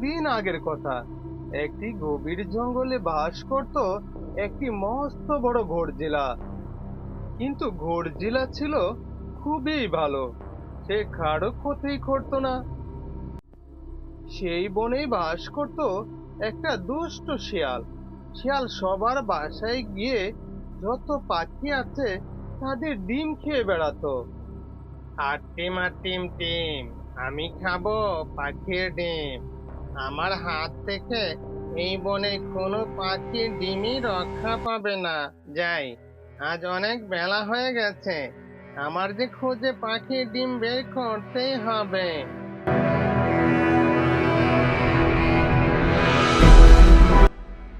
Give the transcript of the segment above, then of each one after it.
দিন আগের কথা। একটি গভীর জঙ্গলে বাস করত একটি মস্ত বড় ঘোড়জিলা। কিন্তু ঘোড়জিলা ছিল খুবই ভালো। সে কারও ক্ষতি করতো না। সেই বনেই বাস করত একটা দুষ্ট শিয়াল। শিয়াল সবার বাসায় গিয়ে যত পাখি আছে তাদের ডিম খেয়ে বেড়াতো। আর টিম আর টিম টিম আমি খাব পাখির ডিম। আমার হাত থেকে এই বনে কোনো পাখির ডিমই রক্ষা পাবে না। যাই, আজ অনেক বেলা হয়ে গেছে। আমার যে খোঁজে পাখির ডিম বের করতেই হবে।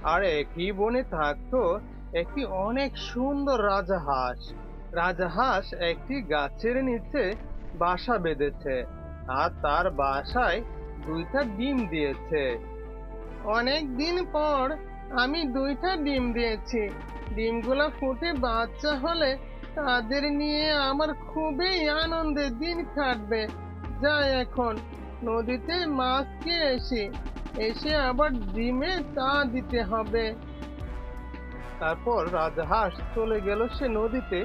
আর একই বনে থাকতো একটি অনেক সুন্দর রাজাহাঁস রাজাহাঁস একটি গাছের নিচে বাসা বেঁধেছে আর তার বাসায় দুইটা ডিম দিয়েছে। অনেক দিন পর আমি দুইটা ডিম দিয়েছি। ডিমগুলো ফুটে বাচ্চা হলে তাদের নিয়ে আমার খুবই আনন্দের দিন কাটবে। যাই এখন নদীতে মাছ খেয়ে এসি, এসে আবার ডিমে তা দিতে হবে। তারপর রাজহাঁস চলে গেল সে নদীতে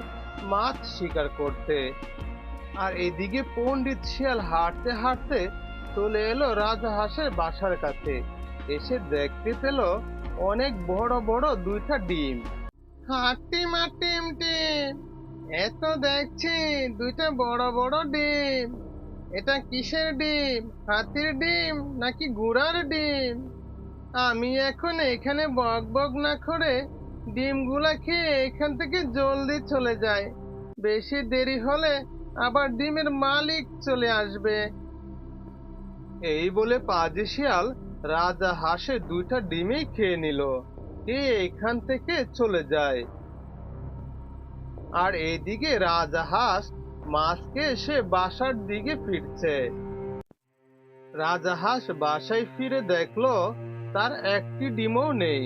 মাছ শিকার করতে। আর এদিকে পণ্ডিত শিয়াল হাঁটতে হাঁটতে চলে এলো রাজহাঁসের বাসার কাছে। এসে দেখতে পেল অনেক বড় বড় দুইটা ডিম। হাঁটি মাটিম টিম এত দেখছি দুইটা বড় বড় ডিম। এটা কিসের ডিম, হাতির ডিম নাকি গুড়ার ডিম? আমি এখন এখানে বক বক না করে ডিমগুলা খেয়ে এখান থেকে জলদি চলে যায় বেশি দেরি হলে আবার ডিমের মালিক চলে আসবে। এই বলে পাজি শিয়াল রাজা হাঁসের দুইটা ডিমই খেয়ে নিল। এ এখান থেকে চলে যায়? আর এইদিকে রাজা হাঁস মাছকে এসে বাসার দিকে ফিরছে। রাজাহাঁস বাসায় ফিরে দেখল তার একটি ডিমও নেই,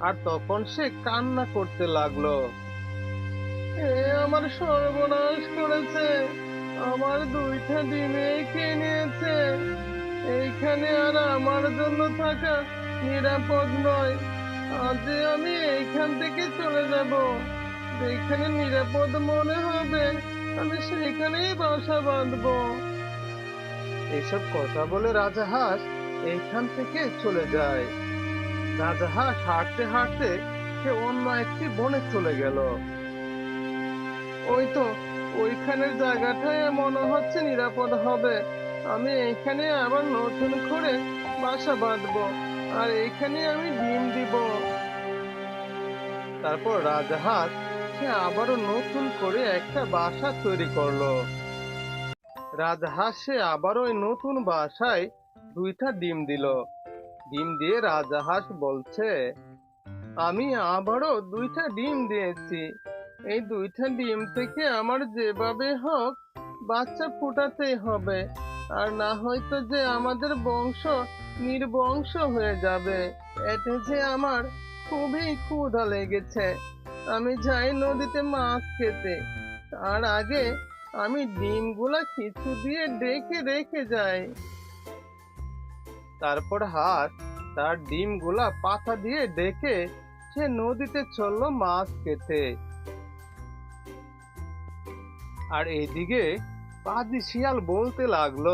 আর তখন সে কান্না করতে লাগল। এ আমার সর্বনাশ করেছে, আমার দুইটা ডিমে খেয়ে নিয়েছে। এইখানে আর আমার জন্য থাকা নিরাপদ নয়। আজ আমি এইখান থেকে চলে যাব। যেখানে নিরাপদ মনে হবে, আমি সেখানেই বাসা বাঁধবো। এসব কথা বলে রাজাহাঁস এইখান থেকে চলে যায়। রাজা রাজাহাঁস হাঁটতে হাঁটতে সে অন্য একটি বনে চলে গেল। ওই তো, ওইখানের জায়গাটাই মনে হচ্ছে নিরাপদ হবে। আমি এইখানে আবার নতুন করে বাসা বাঁধবো, আর এইখানে আমি ডিম দিব। তারপর রাজাহাঁস সে আবারও নতুন করে একটা বাসা তৈরি করল। রাজহাঁস সে আবারও ওই নতুন বাসায় দুইটা ডিম দিল। ডিম দিয়ে রাজাহাঁস বলছে, আমি আবারও দুইটা ডিম দিয়েছি। এই দুইটা ডিম থেকে আমার যেভাবে হোক বাচ্চা ফুটাতেই হবে। আর না হয়তো যে আমাদের বংশ নির্বংশ হয়ে যাবে। এতে যে আমার খুবই ক্ষুধা লেগেছে। আমি যাই নদীতে মাছ খেতে। তার আগে আমি ডিমগুলা কিছু দিয়ে ডেকে রেখে যাই। তারপর হাত তার ডিমগুলা পাতা দিয়ে ডেকে সে নদীতে চলল মাছ খেতে। আর এদিকে পাজি শিয়াল বলতে লাগল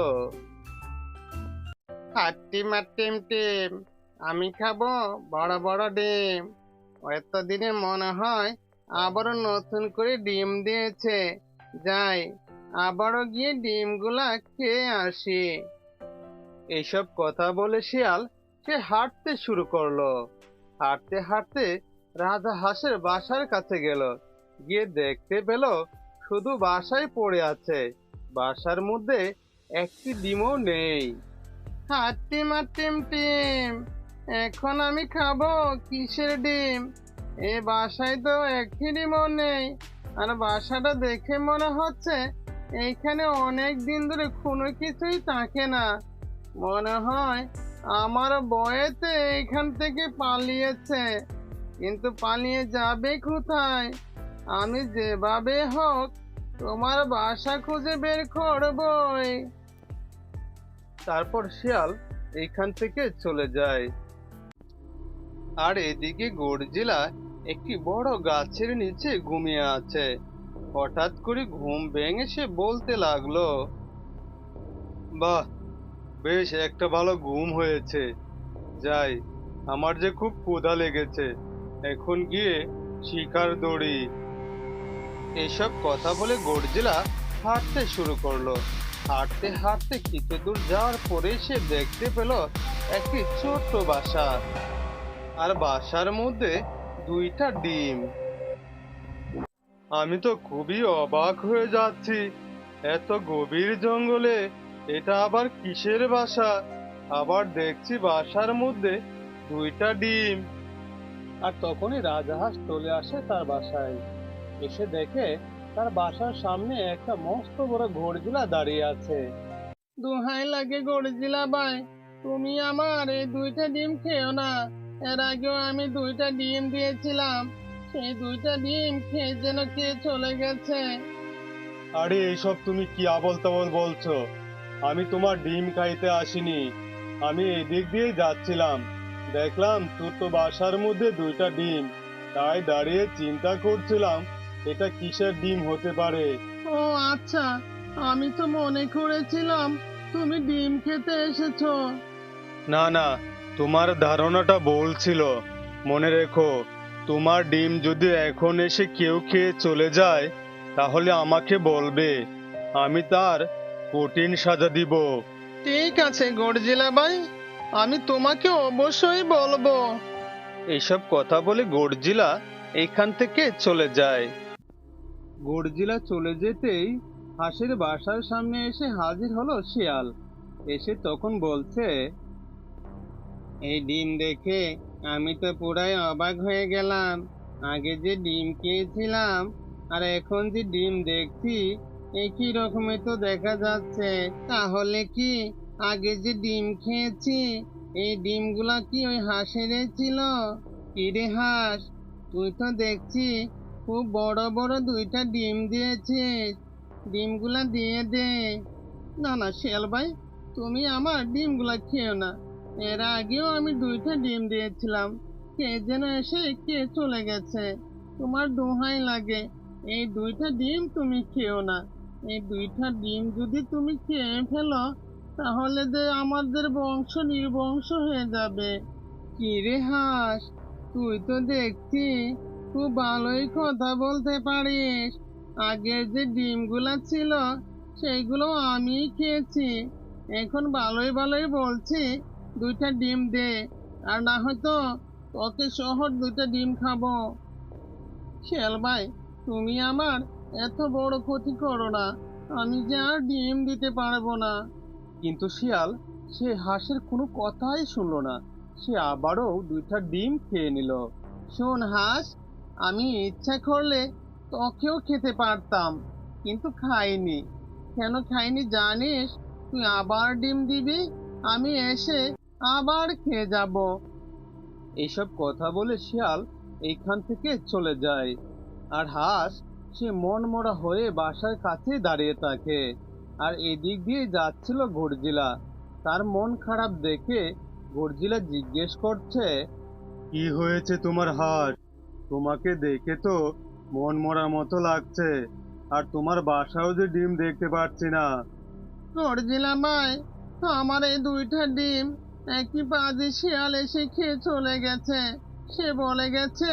টিম টিম, আমি খাব বড় বড় ডিম। এতদিনে মনে হয় আবারও নতুন করে ডিম দিয়েছে। যাই, আবারও গিয়ে ডিমগুলা খেয়ে আসি। এইসব কথা বলে শিয়াল সে হাঁটতে শুরু করল। হাঁটতে হাঁটতে রাজা হাঁসের বাসার কাছে গেল। গিয়ে দেখতে পেল শুধু বাসায় পড়ে আছে। বাসার মধ্যে একটি ডিমও নেই। হাট্টিম টিম টিম এখন আমি খাব কিসের ডিম? এ বাসায় তো একটি ডিমও নেই। আর বাসাটা দেখে মনে হচ্ছে এইখানে অনেক দিন ধরে কোনো কিছুই থাকে না। মনে হয় আমার বয়েতে এখান থেকে পালিয়েছে, কিন্তু পালিয়ে যাবে কোথায়? আমি যেভাবে হোক তোমার বাসা খুঁজে বের করবই। তারপর শিয়াল এখান থেকে চলে যায়। আর এদিকে গর্জিলা একটি বড় গাছের নিচে ঘুমিয়ে আছে। হঠাৎ করে ঘুম ভেঙে সে বলতে লাগল, বাহ, বেশ একটা ভালো ঘুম হয়েছে। যাই, আমার যে খুব ক্ষুধা লেগেছে। এখন গিয়ে শিকার দড়ি। এসব কথা বলে গর্জিলা হাঁটতে শুরু করল। হাঁটতে হাঁটতে কিছু দূর যাওয়ার পরে সে দেখতে পেল একটি ছোট্ট বাসা। আর বাসার মধ্যে দুইটা ডিম। আমি তো খুবই অবাক হয়ে যাচ্ছি। এত গভীর জঙ্গলে এটা আবার কিসের বাসা? আবার দেখছি বাসার মধ্যে দুইটা ডিম। আর তখনই রাজাহাঁস চলে আসে তার বাসায়। এসে দেখে তার বাসার সামনে একটা মস্ত বড় গর্জিলা দাঁড়িয়ে আছে। দুহাই লাগে গর্জিলা ভাই তুমি আমার এই দুইটা ডিম খেও না। এর আগেও আমি দুইটা ডিম দিয়েছিলাম সেই দুইটা ডিম খেয়ে যেন কে চলে গেছে। আরে এইসব তুমি কি আবল তাবল বলছো? আমি তোমার ডিম খাইতে আসিনি। আমি এদিক দিয়ে যাচ্ছিলাম। দেখলাম তোর তো বাসার মধ্যে দুইটা ডিম। তাই দাঁড়িয়ে চিন্তা করছিলাম এটা কিসের ডিম হতে পারে? ও আচ্ছা আমি তো মনে করেছিলাম তুমি ডিম খেতে এসেছ। না না তোমার ধারণাটা বলছিল মনে রেখো তোমার ডিম যদি এখন এসে কেউ খেয়ে চলে যায় তাহলে আমাকে বলবে আমি তার কঠিন সাজা দিব। ঠিক আছে গর্জিলা ভাই আমি তোমাকে অবশ্যই বলব। এইসব কথা বলে গর্জিলা এখান থেকে চলে যায়। গর্জিলা চলে যেতেই হাঁসের বাসার সামনে এসে হাজির হলো শিয়াল। এসে তখন বলছে, এই ডিম দেখে আমি তো পুরাই অবাক হয়ে গেলাম। আগে যে ডিম খেয়েছিলাম আর এখন যে ডিম দেখছি একই রকমের তো দেখা যাচ্ছে? তাহলে কি আগে যে ডিম খেয়েছি, এই ডিমগুলা কি ওই হাঁসেরই ছিল? কিরে হাঁস, তুই তো দেখছি খুব বড় বড় দুইটা ডিম দিয়েছিস ডিমগুলা দিয়ে দে। না না শেল ভাই, তুমি আমার ডিমগুলা খেও না। এর আগেও আমি দুইটা ডিম দিয়েছিলাম। কে যেন এসে কে চলে গেছে। তোমার দোহাই লাগে। এই দুইটা ডিম তুমি খেও না। এই দুইটা ডিম যদি তুমি খেয়ে ফেলো, তাহলে যে আমাদের বংশ নির্বংশ হয়ে যাবে। কি রে হাঁস, তুই তো দেখছি খুব ভালোই কথা বলতে পারিস। আগের যে ডিমগুলা ছিল, সেইগুলো আমি খেয়েছি। এখন ভালোই ভালোই বলছি, দুইটা ডিম দে, আর না হয়তো তোকে শহর দুইটা ডিম খাব। শিয়াল ভাই, তুমি আমার এত বড় ক্ষতি করো না, আমি যে আর ডিম দিতে পারব না। কিন্তু শিয়াল, সে হাঁসের কোনো কথাই শুনলো না। সে আবারও দুইটা ডিম খেয়ে নিল। শোন হাঁস আমি ইচ্ছা করলে তোকেও খেতে পারতাম, কিন্তু খাইনি। কেন খাইনি জানিস? তুই আবার ডিম দিবি, আমি এসে আবার খেয়ে যাব। এইসব কথা বলে শিয়াল এইখান থেকে চলে যায়। আর হাঁস, সে মন মরা হয়ে বাসার কাছে দাঁড়িয়ে থাকে। আর এদিক দিয়ে যাচ্ছিল গর্জিলা তার মন খারাপ দেখে গর্জিলা জিজ্ঞেস করছে, কি হয়েছে তোমার হাট? তোমাকে দেখে তো মন মরা মতো লাগছে। আর তোমার বাসাও যে ডিম দেখতে পাচ্ছি না। গর্জিলা ভাই আমার এই দুইটা ডিম একই বাজে শিয়াল এসে খেয়ে চলে গেছে। সে বলে গেছে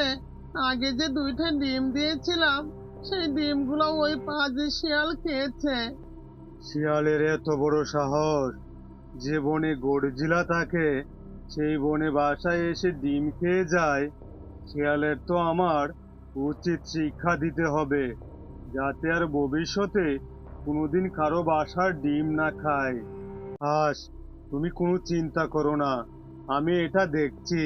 আগে যে দুইটা ডিম দিয়েছিলাম সেই ডিমগুলো ওই পাজে শিয়াল খেয়েছে। শিয়ালের এত বড় সাহস যে বনে গর্জিলা থাকে সেই বনে বাসায় এসে ডিম খেয়ে যায় শিয়ালের তো আমার উচিত শিক্ষা দিতে হবে, যাতে আর ভবিষ্যতে কোনোদিন কারও বাসার ডিম না খায়। হাস, তুমি কোনো চিন্তা করো না, আমি এটা দেখছি।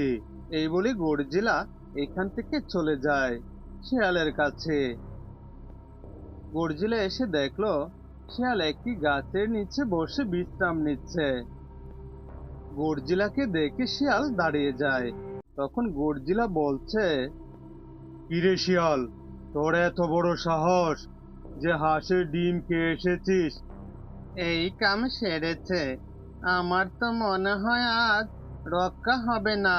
এই বলে গর্জিলা এখান থেকে চলে যায় শিয়ালের কাছে। গর্জিলা এসে দেখল, শিয়াল একটি গাছের নিচে বসে বিশ্রাম নিচ্ছে। গর্জিলাকে দেখে শিয়াল দাঁড়িয়ে যায়। তখন গর্জিলা বলছে কিরে শিয়াল তোর এত বড় সাহস যে হাঁসের ডিম খেয়ে এসেছিস? এই কাম সেরেছে আমার তো মনে হয় আজ রক্ষা হবে না।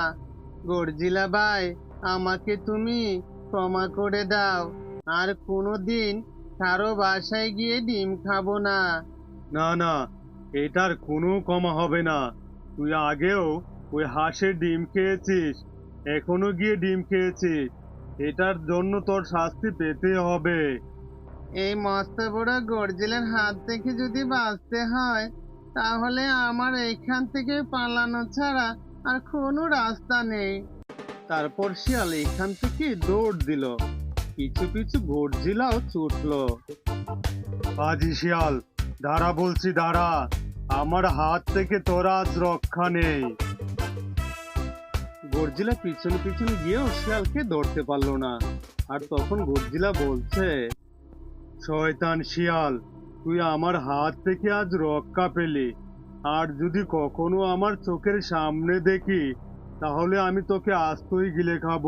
গর্জিলা ভাই আমাকে তুমি ক্ষমা করে দাও আর কোনোদিন কারও বাসায় গিয়ে ডিম খাব না। না না এটার কোনো কমা হবে না। তুই আগেও ওই হাঁসের ডিম খেয়েছিস? এখনও গিয়ে ডিম খেয়েছিস? এটার জন্য তোর শাস্তি পেতে হবে। এই মস্ত বড় গর্জিলের হাত থেকে যদি বাঁচতে হয় তাহলে আমার এইখান থেকে পালানো ছাড়া আর কোনো রাস্তা নেই। তারপর শিয়াল এখান থেকে দৌড় দিল। কিছু কিছু গর্জিলাও ছুটলো। আজি শিয়াল দাঁড়া বলছি দাঁড়া। আমার হাত থেকে তোর আজ রক্ষা নেই। গর্জিলা পিছনে পিছনে গিয়েও শিয়ালকে ধরতে পারল না। আর তখন গর্জিলা বলছে, শয়তান শিয়াল, তুই আমার হাত থেকে আজ রক্ষা পেলি। আর যদি কখনো আমার চোখের সামনে দেখি, তাহলে আমি তোকে আস্তই গিলে খাব।